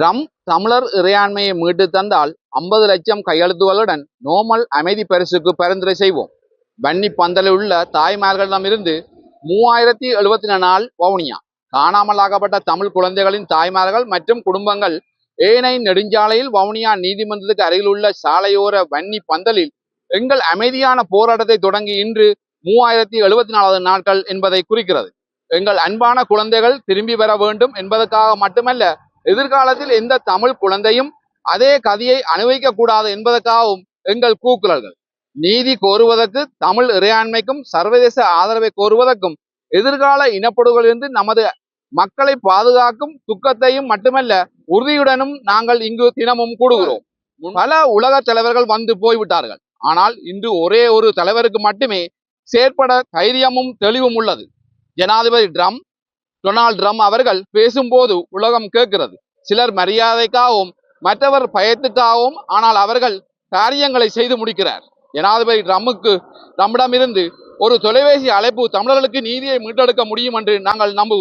Drum தமிழர் இறையாண்மையை மீட்டு தந்தால் ஐம்பது லட்சம் கையெழுத்துகளுடன் நோமல் அமைதி பரிசுக்கு பரிந்துரை செய்வோம். வன்னி பந்தலில் உள்ள தாய்மார்களிடமிருந்து மூவாயிரத்தி எழுபத்தி நாள் வவுனியா காணாமலாகப்பட்ட தமிழ் குழந்தைகளின் தாய்மார்கள் மற்றும் குடும்பங்கள் ஏனை நெடுஞ்சாலையில் வவுனியா நீதிமன்றத்துக்கு அருகில் உள்ள சாலையோர வன்னி பந்தலில் எங்கள் அமைதியான போராட்டத்தை தொடங்கி இன்று மூவாயிரத்தி எழுபத்தி நாலாவது நாட்கள் என்பதை குறிக்கிறது. எங்கள் அன்பான குழந்தைகள் திரும்பி வர வேண்டும் என்பதற்காக மட்டுமல்ல எதிர்காலத்தில் எந்த தமிழ் குழந்தையும் அதே கதியை அனுபவிக்க கூடாது என்பதற்காகவும் எங்கள் கூக்குரல்கள். நீதி கோருவதற்கு தமிழ் இறையாண்மைக்கும் சர்வதேச ஆதரவை கோருவதற்கும் எதிர்கால இனப்படுகொலிருந்து நமது மக்களை பாதுகாக்கும் துக்கத்தையும் மட்டுமல்ல உறுதியுடனும் நாங்கள் இங்கு தினமும் கூடுகிறோம். பல உலக தலைவர்கள் வந்து போய்விட்டார்கள். ஆனால் இன்று ஒரே ஒரு தலைவருக்கு மட்டுமே செயற்பட தைரியமும் தெளிவும் உள்ளது. ஜனாதிபதி ட்ரம் டொனால்ட் ட்ரம் அவர்கள் பேசும்போது உலகம் கேட்கிறது. சிலர் மரியாதைக்காகவும் மற்றவர் பயத்துக்காகவும் ஆனால் அவர்கள் காரியங்களை செய்து முடிக்கிறார். ஜனாதிபதி ட்ரம்முக்கு நம்மிடமிருந்து ஒரு தொலைபேசி அழைப்பு தமிழர்களுக்கு நீதியை மீட்டெடுக்க முடியும் என்று நாங்கள் நம்புகிறோம்.